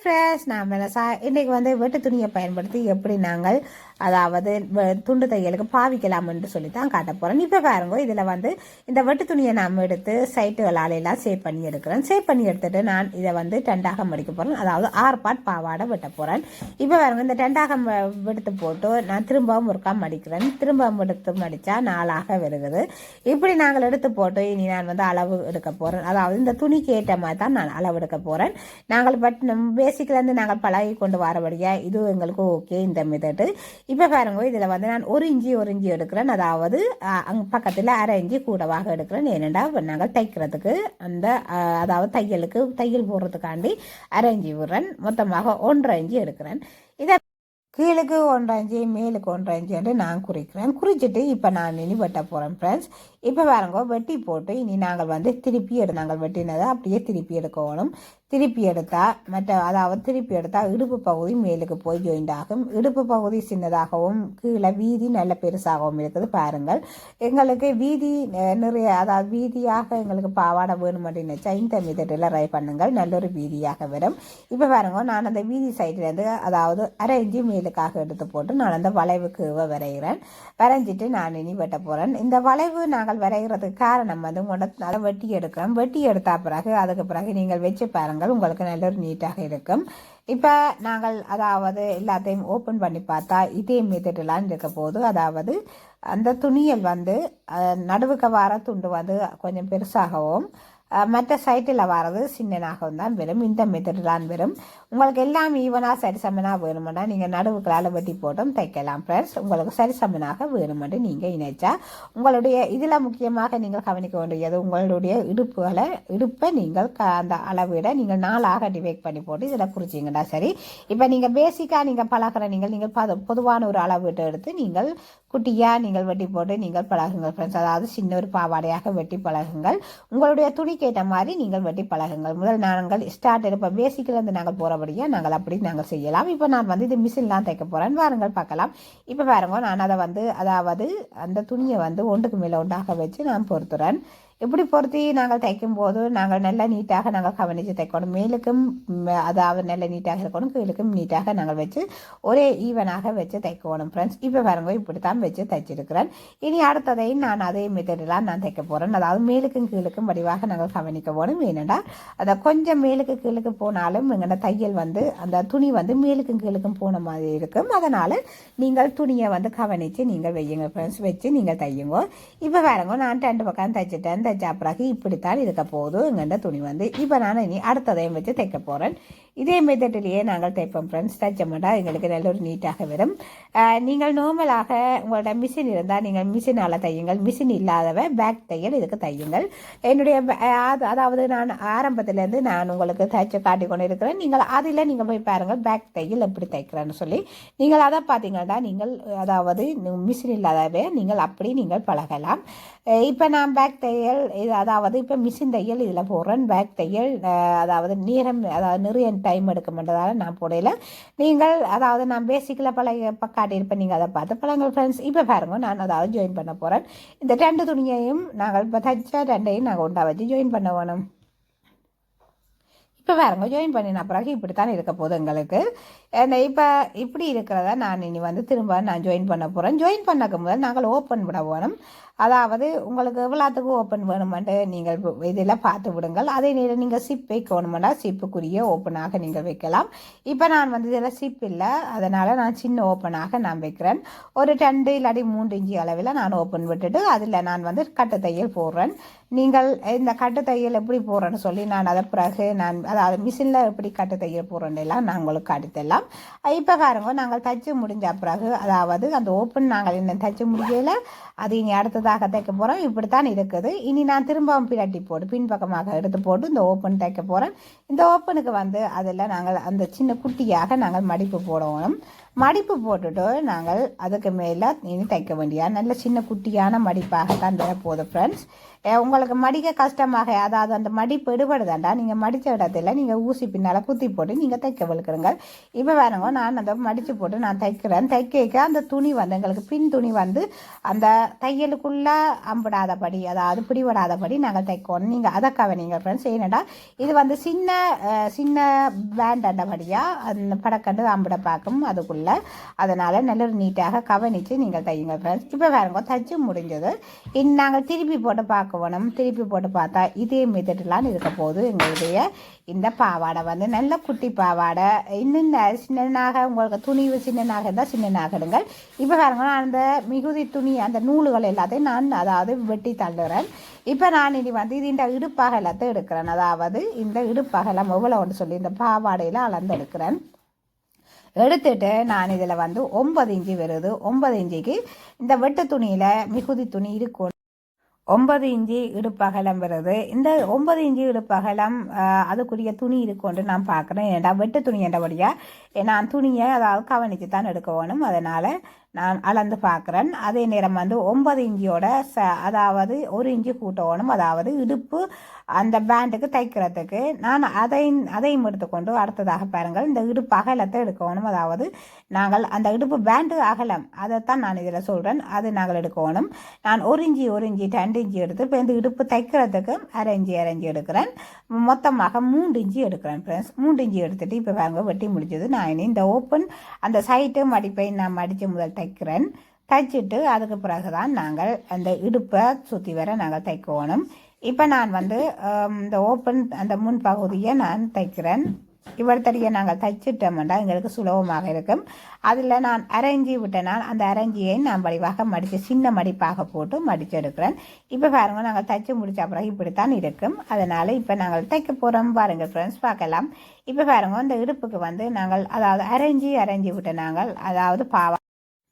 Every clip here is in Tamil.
ஃப்ரெஷ் நான் மெனசா இன்னைக்கு வந்து வெட்டு துணியை பயன்படுத்தி எப்படி நாங்கள் அதாவது வ- துண்டு தையலுக்கு பாவிக்கலாம் என்று சொல்லி தான் காட்ட போகிறேன் இப்போ பாருங்க இதில் வந்து இந்த வெட்டு துணியை நாம் எடுத்து சைட்டுகளால் எல்லாம் சேவ் பண்ணி எடுக்கிறேன். சேவ் பண்ணி எடுத்துட்டு நான் இதை வந்து டெண்டாக மடிக்க போகிறேன் அதாவது ஆறு பாட் பாவாடை வெட்ட போகிறேன் இப்போ பாருங்க இந்த டெண்டாக ம- எடுத்து போட்டு நான் திரும்பவும் ஒருக்கா மடிக்கிறேன் திரும்பவும் எடுத்து மடித்தா நாளாக வருகிறது இப்படி நாங்கள் எடுத்து போட்டு இனி நான் வந்து அளவு எடுக்க போகிறேன் அதாவது இந்த துணிக்கு ஏற்ற மாதிரி தான் நான் அளவு எடுக்க போகிறேன் நாங்கள் பட் பேசிக்லேருந்து நாங்கள் பழகி கொண்டு வரபடியாக இது எங்களுக்கு ஓகே இந்த மெத்தடு இப்போ பாருங்க இதில் வந்து நான் ஒரு இஞ்சி ஒரு இஞ்சி எடுக்கிறேன். அதாவது அங்கே பக்கத்தில் அரை இஞ்சி கூடவாக எடுக்கிறேன். ஏனெண்டா நாங்கள் தைக்கிறதுக்கு அந்த அதாவது தையலுக்கு தையல் போடுறதுக்காண்டி அரை இஞ்சி விடுறேன். மொத்தமாக ஒன்றரை இஞ்சி எடுக்கிறேன். இதை கீழுக்கு ஒன்றரை இஞ்சி மேலுக்கு ஒன்றரை இஞ்சி என்று நான் குறிக்கிறேன். குறிச்சிட்டு இப்போ நான் இனி வெட்ட போகிறேன் ஃப்ரெண்ட்ஸ் இப்போ பாருங்க வெட்டி போட்டு இனி நாங்கள் வந்து திருப்பி எடு நாங்கள் வெட்டினதை அப்படியே திருப்பி எடுக்கணும். திருப்பி எடுத்தால் மற்ற அதாவது திருப்பி எடுத்தால் இடுப்பு பகுதி மேலுக்கு போய் ஜாயிண்ட் ஆகும். இடுப்பு பகுதி சின்னதாகவும் கீழே வீதி நல்ல பெருசாகவும் இருக்குது. பாருங்கள் எங்களுக்கு வீதி நிறைய அதாவது வீதியாக எங்களுக்கு பாவாடை வேணும் அப்படின்னு வச்சா இந்த மெத்தடில் ரை பண்ணுங்கள். நல்ல ஒரு வீதியாக வரும். இப்போ பாருங்க நான் அந்த வீதி சைட்லேருந்து அதாவது அரை இஞ்சி மேலுக்காக எடுத்து போட்டு நான் அந்த வளைவுக்கு வரைகிறேன். வரைஞ்சிட்டு நான் இனி வெட்ட போகிறேன் இந்த வளைவு நாங்கள் வரைகிறதுக்கு காரணம் வந்து உங்களோட அதை வெட்டி எடுக்கிறோம். வெட்டி எடுத்த பிறகு அதுக்கு பிறகு நீங்கள் வச்சு பாருங்கள் உங்களுக்கு நல்ல ஒரு நீட்டாக இருக்கும். இப்போ நாங்கள் அதாவது எல்லாத்தையும் ஓப்பன் பண்ணி பார்த்தா இதே மெத்தடெலாம் இருக்க போது அதாவது அந்த துணியல் வந்து நடுவுக்கு வார துண்டு வந்து கொஞ்சம் பெருசாகவும் மற்ற சைட்டில் வர்றது சின்னனாக தான் வரும். இந்த மெத்தடு தான் வரும். உங்களுக்கு எல்லாம் ஈவனாக சரிசமனாக வேணுமெண்டா நீங்கள் நடுவுக்களால் வெட்டி போட்டும் தைக்கலாம் ஃப்ரெண்ட்ஸ் உங்களுக்கு சரிசமனாக வேணுமென்று நீங்கள் இணைச்சா உங்களுடைய இதில் முக்கியமாக நீங்கள் கவனிக்க வேண்டியது உங்களுடைய இடுப்புகளை இடுப்பை நீங்கள் க அந்த அளவிட நீங்கள் நாளாக டிவைட் பண்ணி போட்டு இதில் குறிச்சிங்கடா சரி? இப்போ நீங்கள் பேசிக்காக நீங்கள் பழகிற நீங்கள் நீங்கள் பது பொதுவான ஒரு அளவீட்டை எடுத்து நீங்கள் குட்டியாக நீங்கள் வெட்டி போட்டு நீங்கள் பழகுங்கள் ஃப்ரெண்ட்ஸ் அதாவது சின்ன ஒரு பாவாடையாக வெட்டி பழகுங்கள். உங்களுடைய துணி அதுக்கேற்ற மாதிரி நீங்கள் வெட்டி பழகுங்கள். முதல் நாங்கள் ஸ்டார்ட் இப்போ பேசிக்கிலேருந்து நாங்கள் போகிறபடியாக நாங்கள் அப்படி நாங்கள் செய்யலாம். இப்போ நான் வந்து இது மிஷின்லாம் தைக்க போகிறேன் வாருங்கள் பார்க்கலாம். இப்போ பாருங்க நான் அதை வந்து அதாவது அந்த துணியை வந்து ஒன்றுக்கு மேலே ஒன்றாக வச்சு நான் பொறுத்துறேன் இப்படி பொருத்தி நாங்கள் தைக்கும் போது நாங்கள் நல்லா நீட்டாக நாங்கள் கவனித்து தைக்கணும். மேலுக்கும் அதாவது நல்ல நீட்டாக இருக்கணும். கீழுக்கும் நீட்டாக நாங்கள் வச்சு ஒரே ஈவனாக வச்சு தைக்கணும். ஃப்ரெண்ட்ஸ் இப்போ பாருங்க இப்படி தான் வச்சு தைச்சிருக்கிறேன். இனி அடுத்ததையும் நான் அதே மெத்தடெல்லாம் நான் தைக்க போகிறேன் அதாவது மேலுக்கும் கீழுக்கும் வடிவாக நாங்கள் கவனிக்க போகணும் ஏனெண்டா அதை கொஞ்சம் மேலுக்கு கீழுக்கு போனாலும் எங்களோட தையல் வந்து அந்த துணி வந்து மேலுக்கும் கீழுக்கும் போன மாதிரி இருக்கும். அதனால் நீங்கள் துணியை வந்து கவனித்து நீங்கள் வையுங்க. ஃப்ரெண்ட்ஸ் வச்சு நீங்கள் தையுங்க. இப்போ பாருங்க நான் ரெண்டு பக்கம் தைச்சிட்டேன். தைச்சா பிறகு இப்படித்தான் இருக்க போகுது எங்கள்ட துணி வந்து இப்போ நான் இனி அடுத்ததையும் வச்சு தைக்க போகிறேன் இதே மெத்தடிலேயே நாங்கள் தைப்போம் ஃப்ரெண்ட்ஸ் தைச்ச எங்களுக்கு நல்ல ஒரு நீட்டாக வரும். நீங்கள் நார்மலாக உங்களோட மிஷின் இருந்தால் நீங்கள் மிஷினால் தையுங்கள். மிஷின் இல்லாதவ பேக் தையல் இதுக்கு தையுங்கள். என்னுடைய அது அதாவது நான் ஆரம்பத்துலேருந்து நான் உங்களுக்கு தைச்சு காட்டி கொண்டு இருக்கிறேன் நீங்கள் அதில் நீங்கள் போய் பாருங்கள் பேக் தையல் எப்படி தைக்கிறேன்னு சொல்லி. நீங்கள் அதை பார்த்தீங்கன்னா நீங்கள் அதாவது மிஷின் இல்லாதவே நீங்கள் அப்படி நீங்கள் பழகலாம். இப்போ நான் பேக் தையல் இது அதாவது இப்போ மிஷின் தையல் இதில் போடுறேன். பேக் தையல் அதாவது நேரம் அதாவது நிறைய டைம் எடுக்க மாட்டதால் நான் போடையில நீங்கள் அதாவது நான் பேசிக்கில் பழைய ப- காட்டியிருப்பேன் நீங்கள் அதை பார்த்து பழங்கள் ஃப்ரெண்ட்ஸ் இப்போ பாருங்க நான் அதாவது ஜாயின் பண்ண போகிறேன் இந்த ரெண்டு துணியையும் நாங்கள் இப்போ தைச்ச ரெண்டையும் நாங்கள் உண்டா வச்சு ஜாயின் பண்ண வேணும். இப்போ வேறங்க ஜாயின் பண்ணின பிறகு இப்படி தான் இருக்க போகுது எங்களுக்கு. இப்போ இப்படி இருக்கிறத நான் இனி வந்து திரும்ப நான் ஜாயின் பண்ண போகிறேன் ஜாயின் பண்ணக்கு முதல் நாங்கள் ஓப்பன் விட வேணும். அதாவது உங்களுக்கு எவ்வளோத்துக்கு ஓப்பன் வேணுமென்ட்டு நீங்கள் இதில் பார்த்து விடுங்கள். அதே நேரம் நீங்கள் சிப் வைக்கணுமெண்டா சிப்புக்குரிய ஓப்பனாக நீங்கள் வைக்கலாம். இப்போ நான் வந்து இதில் சிப் இல்லை. அதனால் நான் சின்ன ஓப்பனாக நான் வைக்கிறேன். ஒரு ரெண்டு இல்லாட்டி மூன்று இஞ்சி அளவில் நான் ஓப்பன் விட்டுட்டு அதில் நான் வந்து கட்டு தையல் போடுறேன். நீங்கள் இந்த கட்டு தையல் எப்படி போடுறேன்னு சொல்லி நான் அதை பிறகு நான் அதாவது மிஷினில் எப்படி கட்டு தையல் போடுறேன்னு எல்லாம் நான் உங்களுக்கு காட்டித்தரலாம். இப்போ பாருங்க நாங்கள் தைச்சு முடிஞ்ச பிறகு அதாவது அந்த ஓப்பன் நாங்கள் இன்னும் தைச்சு முடியல அது இனி அடுத்ததாக தைக்க போகிறோம் இப்படித்தான் இருக்குது. இனி நான் திரும்பவும் பிராட்டி போட்டு பின்பக்கமாக எடுத்து போட்டு இந்த ஓப்பன் தைக்க போகிறேன் இந்த ஓப்பனுக்கு வந்து அதில் நாங்கள் அந்த சின்ன குட்டியாக நாங்கள் மடிப்பு போடணும். மடிப்பு போட்டுட்டு நாங்கள் அதுக்கு மேலே இனி தைக்க வேண்டிய நல்ல சின்ன குட்டியான மடிப்பாக தான் தர போகுது ஃப்ரெண்ட்ஸ் உங்களுக்கு மடிக்க கஷ்டமாக அதாவது அந்த மடிப்பு எடுபடுதாண்டா? நீங்கள் மடித்த இடத்துல நீங்கள் ஊசி பின்னால் குத்தி போட்டு நீங்கள் தைக்க வலுக்குறங்க இப்போ வேணுங்க நான் அந்த மடித்து போட்டு நான் தைக்கிறேன் தைக்க அந்த துணி வந்து எங்களுக்கு பின் துணி வந்து அந்த தையலுக்குள்ளே அம்பிடாதபடி அதாவது பிடிபடாதபடி நாங்கள் தைக்கணும் நீங்கள் அதை கவனிங்க ஃப்ரெண்ட்ஸ் ஏன்னடா இது வந்து சின்ன சின்ன பேண்ட் அந்த படக்கண்டு அம்பிட பார்க்கும் அதுக்குள்ளே அதனால் நல்ல ஒரு நீட்டாக கவனித்து நீங்கள் தையுங்க ஃப்ரெண்ட்ஸ் இப்போ வேறுங்க தச்சு முடிஞ்சது. இனி நாங்கள் திருப்பி போட்டு பார்க்க வேணும் திருப்பி போட்டு பார்த்தா இதே மெத்தட்லாம் இருக்க போகுது எங்களுடைய இந்த பாவாடை வந்து நல்ல குட்டி பாவாடை. இன்னும் சின்னனாக உங்களுக்கு துணி சின்னனாக இருந்தால் சின்னனாக எடுங்கள். இப்போ பாருங்க நான் அந்த மிகுதி துணி அந்த நூல்கள் எல்லாத்தையும் நான் அதாவது வெட்டி தள்ளுறேன். இப்போ நான் இனி வந்து இது இந்த இடுப்பாக எல்லாத்தையும் எடுக்கிறேன். அதாவது இந்த இடுப்பாக எல்லாம் எவ்வளோன்னு சொல்லி இந்த பாவாடையில் அளந்து எடுக்கிறேன் எடுத்துட்டு நான் இதில் வந்து ஒன்பது இஞ்சி வருது. ஒன்பது இஞ்சிக்கு இந்த வெட்டு துணியில் மிகுதி துணி இருக்கும். ஒன்பது இஞ்சி இடுப்பகலம் வருது. இந்த ஒன்பது இஞ்சி இடுப்பகலம் அதுக்குரிய துணி இருக்கும்னு நான் பார்க்குறேன். ஏன்டா வெட்டு துணி என்றபடியாக நான் துணியை அதாவது கவனித்து தான் எடுக்க வேணும். அதனால் நான் அளந்து பார்க்குறேன். அதே நேரம் வந்து ஒன்பது இஞ்சியோட ச அதாவது ஒரு இஞ்சி கூட்டணும் அதாவது இடுப்பு அந்த பேண்டுக்கு தைக்கிறதுக்கு நான் அதையும் அதையும் எடுத்துக்கொண்டு அடுத்ததாக பாருங்கள். இந்த இடுப்பு அகலத்தை எடுக்கணும். அதாவது நாங்கள் அந்த இடுப்பு பேண்டு அகலம். அதைத்தான் நான் இதில் சொல்கிறேன் அது நாங்கள் எடுக்கணும். நான் ஒரு இஞ்சி ஒரு இஞ்சி ரெண்டு இஞ்சி எடுத்து இப்போ இந்த இடுப்பு தைக்கிறதுக்கு அரை இஞ்சி எடுக்கிறேன். மொத்தமாக மூன்று இஞ்சி எடுக்கிறேன் ஃப்ரெண்ட்ஸ் மூன்று இஞ்சி எடுத்துட்டு இப்போ பாருங்க வெட்டி முடிஞ்சது. நான் இனி இந்த ஓப்பன் அந்த சைட்டு மடிப்பை நான் மடித்து முதல் தைக்கிறேன். தைச்சிட்டு அதுக்கு பிறகு தான் நாங்கள் அந்த இடுப்பை சுற்றி வர நாங்கள் தைக்கணும். இப்போ நான் வந்து இந்த ஓப்பன் அந்த முன் பகுதியை நான் தைக்கிறேன். இவ்வளத்தடியை நாங்கள் தைச்சிட்டோம்னா எங்களுக்கு சுலபமாக இருக்கும். அதில் நான் அரைஞ்சி விட்டனால் அந்த அரைஞ்சியை நான் வடிவாக மடித்து சின்ன மடிப்பாக போட்டு மடித்து எடுக்கிறேன். இப்போ பாருங்கள் நாங்கள் தைச்சி முடித்த பிறகு இப்படித்தான் இருக்கும். அதனால் இப்போ நாங்கள் தைக்க போகிறோம் பாருங்கள் ஃப்ரெண்ட்ஸ் பார்க்கலாம். இப்போ பாருங்கள் இந்த இடுப்புக்கு வந்து நாங்கள் அதாவது அரைஞ்சி அரைஞ்சி விட்ட நாங்கள் அதாவது பாவா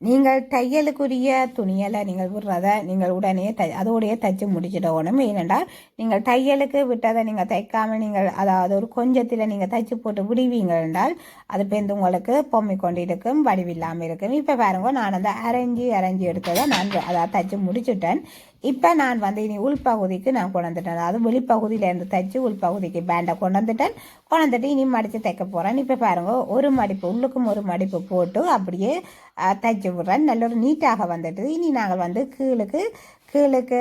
நீங்கள் தையலுக்குரிய துணியலை நீங்கள் விடுறத நீங்கள் உடனே தை அதோடையே தைச்சு முடிச்சிடணும். ஏனென்றால் நீங்கள் தையலுக்கு விட்டதை நீங்கள் தைக்காமல் நீங்கள் அதாவது ஒரு கொஞ்சத்தில் நீங்கள் தைச்சு போட்டு விடுவீங்க என்றால் அது பேருந்து உங்களுக்கு பொம்மி கொண்டு இருக்கும் வடிவில்லாமல் இருக்கும். இப்போ பாருங்க நான் அந்த அரைஞ்சி அரைஞ்சி எடுத்ததை நான் அதாவது தைச்சு முடிச்சுட்டேன். இப்போ நான் வந்து இனி உள்பகுதிக்கு நான் கொண்டு வந்துட்டேன். அதாவது வெளிப்பகுதியிலேருந்து தைச்சி உள்பகுதிக்கு பேண்டை கொண்டு வந்துட்டேன். கொண்டு வந்துட்டு இனி மடித்து தைக்க போகிறேன் இப்போ பாருங்க ஒரு மடிப்பு உள்ளுக்கும் ஒரு மடிப்பு போட்டு அப்படியே தைச்சு விட்றேன் நல்ல ஒரு நீட்டாக வந்துட்டு இனி நாங்கள் வந்து கீழுக்கு கீழுக்கு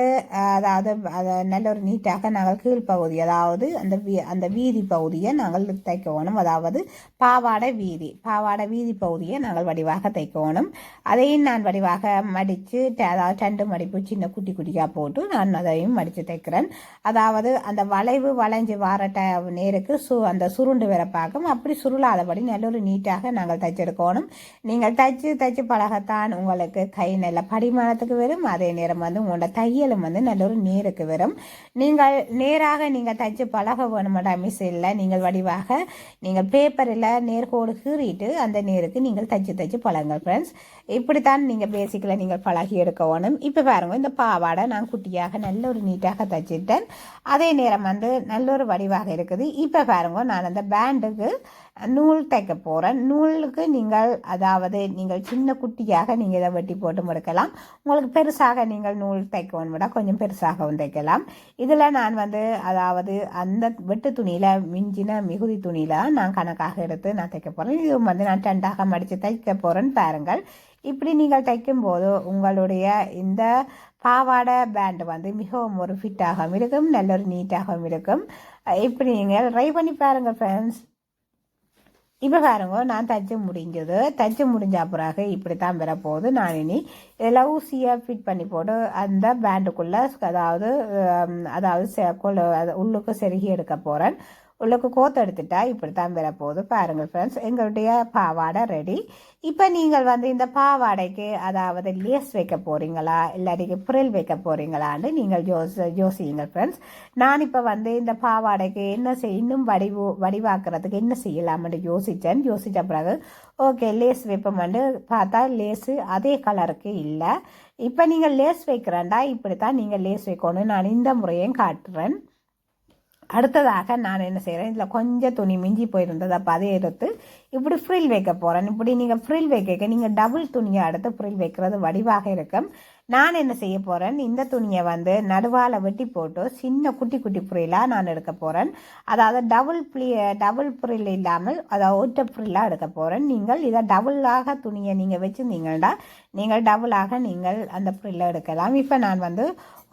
அதாவது அதை நல்ல ஒரு நீட்டாக நாங்கள் கீழ்ப்பகுதி அதாவது அந்த வீ அந்த வீதி பகுதியை நாங்கள் தைக்கணும் அதாவது பாவாடை வீதி பாவாடை வீதி பகுதியை நாங்கள் வடிவாக தைக்கணும் அதையும் நான் வடிவாக மடித்து அதாவது ரெண்டு மடிப்பு சின்ன குட்டி குட்டியாக போட்டு நான் அதையும் மடித்து தைக்கிறேன் அதாவது அந்த வளைவு வளைஞ்சு வார ட நேருக்கு சு அந்த சுருண்டு வர பார்க்கும் அப்படி சுருளாதபடி நல்ல ஒரு நீட்டாக நாங்கள் தைச்செடுக்கணும் நீங்கள் தைச்சு தைச்சு பழகத்தான் உங்களுக்கு கை நல்ல படிமானத்துக்கு வரும். அதே நேரம் வந்து உங்களோட தையலும் வந்து நல்ல ஒரு நேருக்கு வரும். நீங்கள் நேராக நீங்கள் தைச்சு பழக மிஸ் இல்லை நீங்கள் வடிவாக நீங்கள் பேப்பரில் நேர்கோடு கீறிட்டு அந்த நேருக்கு நீங்கள் தைச்சு தைச்சு பழகுங்கள் ஃப்ரெண்ட்ஸ் இப்படித்தான் நீங்கள் பேசிக்கில் நீங்கள் பழகி எடுக்க வேணும். இப்போ பாருங்க இந்த பாவாடை நான் குட்டியாக நல்ல ஒரு நீட்டாக தைச்சிட்டேன். அதே நேரம் வந்து நல்ல ஒரு வடிவாக இருக்குது. இப்போ பாருங்க நான் அந்த பேண்டுக்கு நூல் தைக்க போகிறேன் நூலுக்கு நீங்கள் அதாவது நீங்கள் சின்ன குட்டியாக நீங்கள் இதை வெட்டி போட்டு முடுக்கலாம். உங்களுக்கு பெருசாக நீங்கள் நூல் தைக்கவும் விட கொஞ்சம் பெருசாகவும் தைக்கலாம். இதில் நான் வந்து அதாவது அந்த வெட்டு துணியில் மிஞ்சின மிகுதி துணியில் தான் நான் கணக்காக எடுத்து நான் தைக்க போகிறேன் இதுவும் வந்து நான் ரெண்டாக மடித்து தைக்க போகிறேன்னு பாருங்கள். இப்படி நீங்கள் தைக்கும்போது உங்களுடைய இந்த பாவாடை பேண்ட் வந்து மிகவும் ஒரு ஃபிட்டாகவும் இருக்கும் நல்ல ஒரு நீட்டாகவும் இருக்கும். இப்படி நீங்கள் ட்ரை பண்ணி பாருங்கள் ஃப்ரெண்ட்ஸ் இப்போ பாருங்க நான் தச்சு முடிஞ்சது. தச்சு முடிஞ்ச பிறகு இப்படி தான் வரப்போகுது நான் இனி இதெல்லாம் ஊசியாக ஃபிட் பண்ணி போட்டு அந்த பேண்டுக்குள்ளே அதாவது அதாவது செ- உள்ளுக்கு செருகி எடுக்க போகிறேன் உள்ளுக்கு கோத்தெடுத்துட்டா இப்படி தான் வரப்போகுது பாருங்கள் ஃப்ரெண்ட்ஸ் எங்களுடைய பாவாடை ரெடி இப்போ நீங்கள் வந்து இந்த பாவாடைக்கு அதாவது லேஸ் வைக்க போகிறீங்களா இல்லாட்டிக்கு புரில் வைக்க போகிறீங்களான்னு நீங்கள் யோசி யோசியுங்க ஃப்ரெண்ட்ஸ் நான் இப்போ வந்து இந்த பாவாடைக்கு என்ன செய் இன்னும் வடிவு வடிவாக்குறதுக்கு என்ன செய்யலாம்னு யோசித்தேன் யோசித்த பிறகு ஓகே லேஸ் வைப்போம்னு பார்த்தா லேஸு அதே கலருக்கு இல்லை. இப்போ நீங்கள் லேஸ் வைக்கிறேன்டா இப்படி தான் நீங்கள் லேஸ் வைக்கணும் நான் இந்த முறையும் காட்டுறேன். அடுத்ததாக நான் என்ன செய்கிறேன் இதில் கொஞ்சம் துணி மிஞ்சி போயிருந்தது அப்போ அதை எடுத்து இப்படி ஃப்ரில் வைக்க போகிறேன் இப்படி நீங்கள் ஃப்ரில் வைக்க நீங்கள் டபுள் துணியை அடுத்து ஃப்ரில் வைக்கிறது வடிவாக இருக்கும். நான் என்ன செய்ய போகிறேன் இந்த துணியை வந்து நடுவால் வெட்டி போட்டு சின்ன குட்டி குட்டி ஃப்ரில்லாக நான் எடுக்க போகிறேன் அதாவது டபுள் ப்ளி டபுள் ஃப்ரில் இல்லாமல் அதாவது ஒற்றை ஃப்ரில்லாக எடுக்க போகிறேன் நீங்கள் இதை டபுளாக துணியை நீங்கள் வச்சுருந்தீங்கன்னா நீங்கள் டபுளாக நீங்கள் அந்த ஃப்ரில்லை எடுக்கலாம். இப்போ நான் வந்து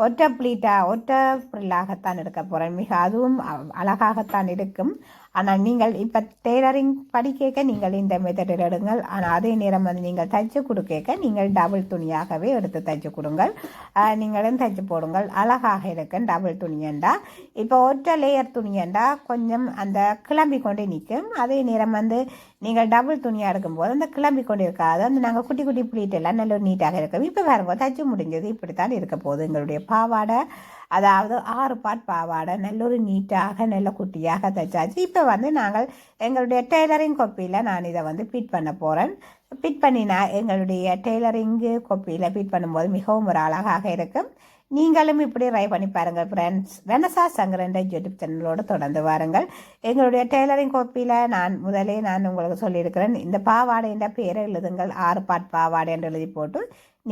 ஒற்றை ப்ளீட்டாக ஒற்றை ஃப்ரில்லாகத்தான் இருக்க போகிறேன் மிக அதுவும் அழகாகத்தான் இருக்கும் ஆனால் நீங்கள் இப்போ டெய்லரிங் படிக்க நீங்கள் இந்த மெத்தடில் எடுங்கள். ஆனால் அதே நேரம் வந்து நீங்கள் தைச்சு கொடுக்க நீங்கள் டபுள் துணியாகவே எடுத்து தைச்சு கொடுங்கள். நீங்களும் தைச்சு போடுங்கள். அழகாக இருக்கும் டபுள் துணியண்டா இப்போ ஒற்றை லேயர் துணியண்டா கொஞ்சம் அந்த கிளம்பி கொண்டே நிற்கும். அதே நேரம் வந்து நீங்கள் டபுள் துணியாக எடுக்கும்போது அந்த கிளம்பி கொண்டு இருக்காது. அந்த நாங்கள் குட்டி குட்டி ப்ளீட் எல்லாம் நல்ல நீட்டாக இருக்கும். இப்போ வரும்போது தைச்சு முடிஞ்சது. இப்படித்தான் இருக்க போகுது எங்களுடைய பாவாடை அதாவது ஆறு பாட் பாவாடை நல்ல ஒரு நீட்டாக நல்ல குட்டியாக தைச்சாச்சு. இப்போ வந்து நாங்கள் எங்களுடைய டெய்லரிங் கொப்பியில் நான் இதை வந்து ஃபிட் பண்ண போகிறேன் ஃபிட் பண்ணினா எங்களுடைய டெய்லரிங்கு கொப்பியில் ஃபிட் பண்ணும்போது மிகவும் ஒரு அழகாக இருக்கும். நீங்களும் இப்படி ட்ரை பண்ணி பாருங்கள் ஃப்ரெண்ட்ஸ் வெனசா சங்கரண்ட யூடியூப் சேனலோடு தொடர்ந்து வாருங்கள். எங்களுடைய டெய்லரிங் கோப்பியில் நான் முதலே நான் உங்களுக்கு சொல்லியிருக்கிறேன் இந்த பாவாடைன்ற பேரை எழுதுங்கள் ஆறு பாட் பாவாடை என்று எழுதி போட்டு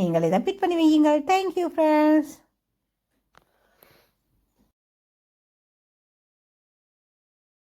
நீங்கள் இதை பிட் பண்ணி வையுங்கள். Thank you friends